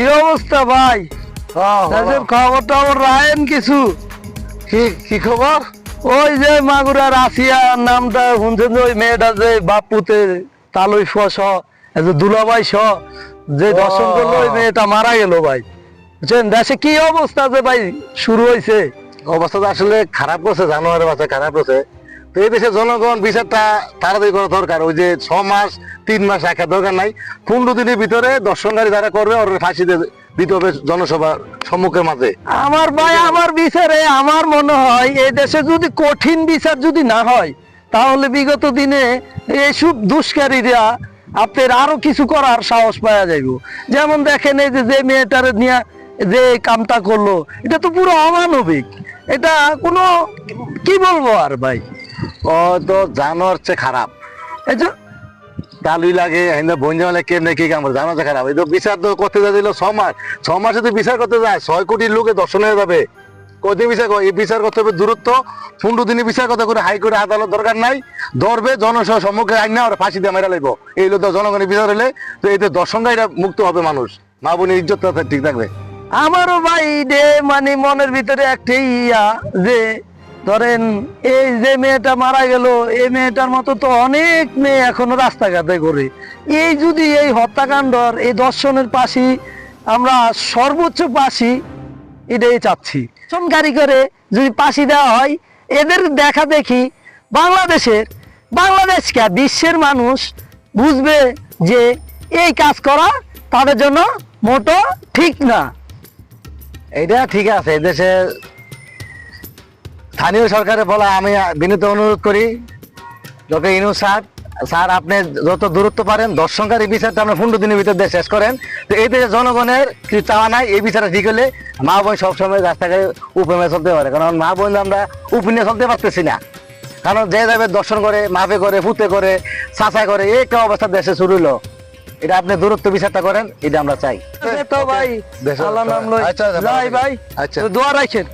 কি অবস্থা ভাই? খবর টবর রায়েন কিছু? কি কি খবর? ওই যে মাগুরার আসিয়া নামটা শুনছেন ওই মেয়েটা যে বাপুতে তালুই ফস দুলাভাই স যে দর্শন করল ওই মেয়েটা মারা গেল ভাই। বুঝছেন? দেশে কি অবস্থা যে ভাই শুরু হয়েছে অবস্থা আসলে খারাপ করছে জানুয়ারি মাসে খারাপ করছে। তো এই দেশের জনগণ বিচারটা তাড়াতাড়ি করা দরকার। ওই যে ছ মাস, তিন মাস রাখার দরকার নাই। পনেরো দিনের ভিতরে দর্শনকারী যারা করবে, ওর ফাঁসিতে দিতে হবে জনসভার সম্মুখের মাঝে। আমার ভাই, আমার বিচারে আমার মনে হয়, এই দেশে যদি কঠিন বিচার যদি না হয়, তাহলে বিগত দিনে এইসব দুষ্কারীরা আপনার আরও কিছু করার সাহস পাওয়া যাইব। যেমন দেখেন এই যে যে মেয়েটার নিয়ে যে কামটা করল, এটা তো পুরো অমানবিক। এটা কোনো কি বলব আর ভাই? ও তো জানোয়ার চেয়ে খারাপ। এই যে তালুই লাগে হিন্দা বঞ্জা মানে কেমনে জানো যে খারাপ। এই তো বিচার তো করতে যা দিল ছ মাস। ছ মাসে যদি বিচার করতে যায়, ছয় কোটি লোকে দর্শন হয়ে যাবে। কদিন বিচার এই বিচার করতে হবে দূরত্ব। পনেরো দিনে বিচার করতে করে হাইকোর্টে আদালত দরকার নাই। ধরবে জনসহ সম্মুখে আইন না ওরা ফাঁসি দিয়ে মেরা লাগবো এই লোক জনগণের বিচার হলে তো এতে দর্শনকারীরা মুক্ত হবে মানুষ। মা বোনের ইজ্জত ঠিক থাকবে। আমারও ভাই মানে মনের ভিতরে একটাই ইয়া যে ধরেন, এই যে মেয়েটা মারা গেল, এই মেয়েটার মতো তো অনেক মেয়ে এখনও রাস্তাঘাটে ঘুরে। এই যদি এই হত্যাকাণ্ডর, এই দর্শনের পাশি আমরা সর্বোচ্চ পাশি এটাই চাচ্ছি। সনকারি করে যদি পাশি দেওয়া হয়, এদের দেখা দেখি বাংলাদেশের, বাংলাদেশ কে বিশ্বের মানুষ বুঝবে যে এই কাজ করা তাদের জন্য মোটো ঠিক না। এটা ঠিক আছে দেশে স্থানীয় সরকারে বলা আমি বিনীত অনুরোধ করি ডক্টর ইনু স্যার। স্যার আপনি যত দূরত্ব পারেন দর্শনকারী বিচারটা আপনি পনেরো দিনের ভিতর শেষ করেন। তো এই দেশে জনগণের কিছু চাওয়া নাই এই বিচারটা ঠিক হলে মা বোন সবসময় রাস্তাঘাটে উপমে চলতে পারে। কারণ মা বোন আমরা উপনে চলতে পারতেছি না। কারণ যে যাবে দর্শন করে মাফে করে ফুতে করে চাচা করে এই একটা অবস্থা দেশে শুরু হলো এটা আপনি দূরত্ব বিচারটা করেন এটা আমরা চাই। তো ভাই আল্লাহ নাম লই। আচ্ছা, আচ্ছা, ভাই আচ্ছা। দোয়া রাখেন।